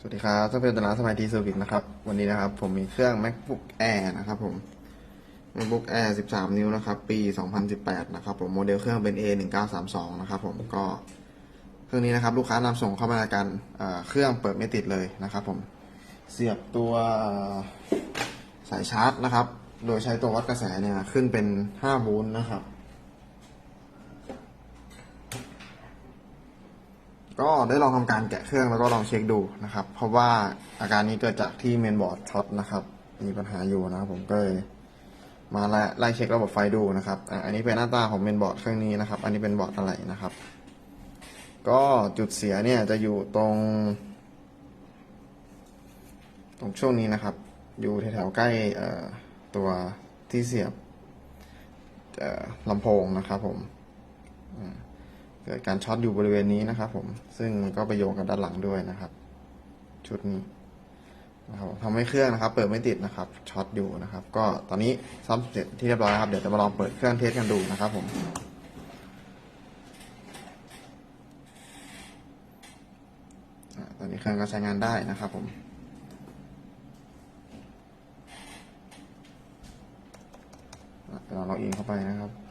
สวัสดีครับต้องเป็นตลาดสมัยทีเซอร์วิสนะครับ วันนี้นะครับ ผมมีเครื่อง macbook air นะครับผม macbook air 13 นิ้วนะครับ ปี 2018 นะครับผม โมเดลเครื่องเป็น a 1 9 3 2นะครับผม ก็เครื่องนี้นะครับ ลูกค้านำส่งเข้ามาในการเเครื่องเปิดไม่ติดเลยนะครับผม เสียบตัวสายชาร์จนะครับ โดยใช้ตัววัดกระแสเนี่ยขึ้นเป็น5โวลต์นะครับ ก็ได้ลองทำการแกะเครื่องแล้วก็ลองเช็คดูนะครับ เพราะว่าอาการนี้เกิดจากที่เมนบอร์ดช็อตนะครับ มีปัญหาอยู่นะครับผมก็เลยมาไล่เช็คระบบไฟดูนะครับอันนี้เป็นหน้าตาของเมนบอร์ดเครื่องนี้นะครับ อันนี้เป็นบอร์ดอะไรนะครับ ก็จุดเสียเนี่ยจะอยู่ตรง ตรงช่วงนี้นะครับ อยู่แถวๆใกล้ตัวที่เสียบลำโพงนะครับผม เกิดการช็อตอยู่บริเวณนี้นะครับผมซึ่งมันก็ไปโยงกับด้านหลังด้วยนะครับ ชุดนี้นะครับทำให้เครื่องนะครับ เปิดไม่ติดนะครับช็อตอยู่นะครับ ก็ตอนนี้ซ่อมเสร็จที่เรียบร้อยครับเดี๋ยวจะมาลองเปิดเครื่องเทสกันดูนะครับผมตอนนี้เครื่องก็ใช้งานได้นะครับผมเดี๋ยวเราล็อกอินเข้าไปนะครับ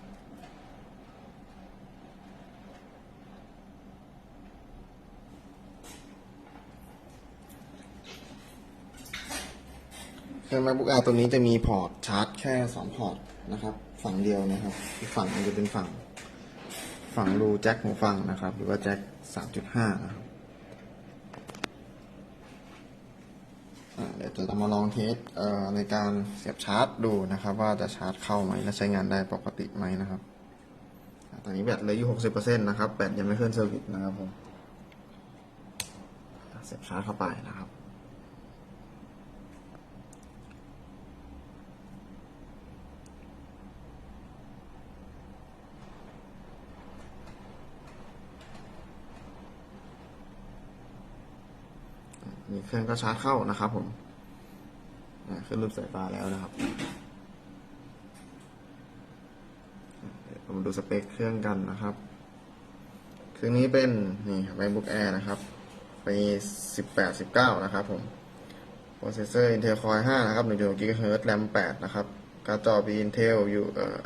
เครื่อง MacBook Air ตัวนี้จะมีพอร์ตชาร์จแค่สองพอร์ตนะครับ ฝั่งเดียวนะครับ อีกฝั่งมันจะเป็นฝั่ง ฝั่งรูแจ็คหูฟังนะครับ หรือว่าแจ็คสามจุดห้านะครับเดี๋ยวจะมาลองเทสในการเสียบชาร์จดูนะครับ ว่าจะชาร์จเข้าไหมและใช้งานได้ปกติไหมนะครับอตอนนี้แบตเหลืออยู่หกสิบเปอร์เซ็นต์นะครับแบตยังไม่ขึ้นเซอร์วิสนะครับผมเสียบชาร์จเข้าไปนะครับ นี่เครื่องก็ชาร์จเข้านะครับผมอ่าขึ้นรูปสายฟ้าแล้วนะครับเรามาดูสเปคเครื่องกันนะครับ เครื่องนี้เป็นนี่ MacBook Air นะครับปี18 19 นะครับผม โปรเซสเซอร์ Intel Core i5 นะครับ1.6 GHz RAM 8 นะครับ การ์ดจอเป็น Intel อยู่เอ่อ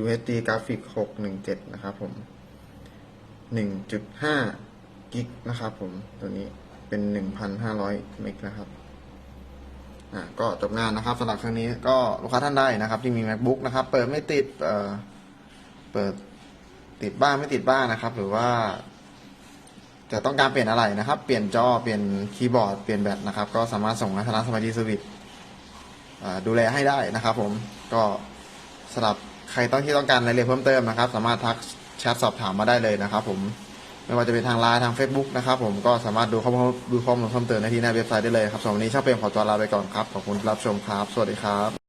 UHD Graphic 617 นะครับผม 1.5 กิกนะครับผมตัวนี้ เป็น 1,500 เมกนะครับ อ่าก็จบงานนะครับสำหรับครั้งนี้ก็ลูกค้าท่านใดนะครับ ที่มี macbook นะครับ เปิดไม่ติดเอ่อเปิดติดบ้างไม่ติดบ้างนะครับ หรือว่า จะต้องการเปลี่ยนอะไรนะครับ เปลี่ยนจอเปลี่ยนคีย์บอร์ดเปลี่ยนแบตนะครับ ก็สามารถส่งให้ธนาสมาธิสวิตดูแลให้ได้นะครับ ผมก็สำหรับใครต้องที่ต้องการรายละเอียดเพิ่มเติมนะครับ สามารถทักแชทสอบถามมาได้เลยนะครับ ผม ไม่ว่าจะเป็นทางไลน์ทาง Facebook นะครับผมก็สามารถดูข้อมูลดูข้อมูลเพิ่มเติมได้ที่หน้าเว็บไซต์ได้เลยครับสำหรับวันนี้ช่างเปรมขอตัวลาไปก่อนครับขอบคุณที่รับชมครับ สวัสดีครับ